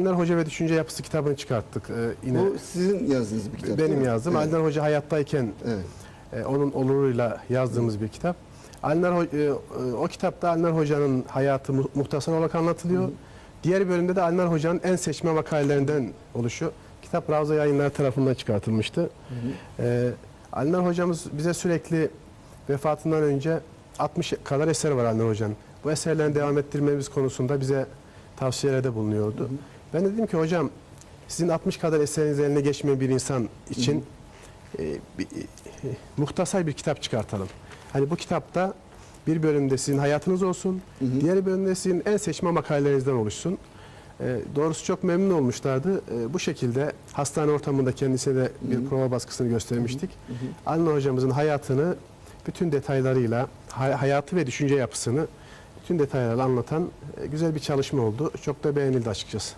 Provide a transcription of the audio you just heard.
Aydınlar Hoca ve Düşünce Yapısı kitabını çıkarttık. Ee, yine Bu sizin yazdığınız bir kitap değil benim mi? yazdım. Evet. Aydınlar Hoca hayattayken evet. e, onun oluruyla yazdığımız bir kitap. Aydınlar Ho- e, e, o kitapta Aydınlar Hoca'nın hayatı mu- muhtasar olarak anlatılıyor. Diğer bölümde de Aydınlar Hoca'nın en seçme makalelerinden oluşuyor. Kitap Ravza Yayınları tarafından çıkartılmıştı. Ee, Aydınlar Hocamız bize sürekli vefatından önce 60 kadar eser var Aydınlar Hoca'nın. Bu eserlerini devam ettirmemiz konusunda bize tavsiyelerde bulunuyordu. Ben de dedim ki hocam sizin 60 kadar eseriniz eline geçmeyen bir insan için e, bir, e, muhtasar bir kitap çıkartalım. Hani bu kitapta bir bölümde sizin hayatınız olsun, diğer bölümde sizin en seçme makalelerinizden oluşsun. E, doğrusu çok memnun olmuşlardı. E, bu şekilde hastane ortamında kendisine de bir prova baskısını göstermiştik. Anna hocamızın hayatını bütün detaylarıyla, hay- hayatı ve düşünce yapısını bütün detaylarla anlatan e, güzel bir çalışma oldu. Çok da beğenildi açıkçası.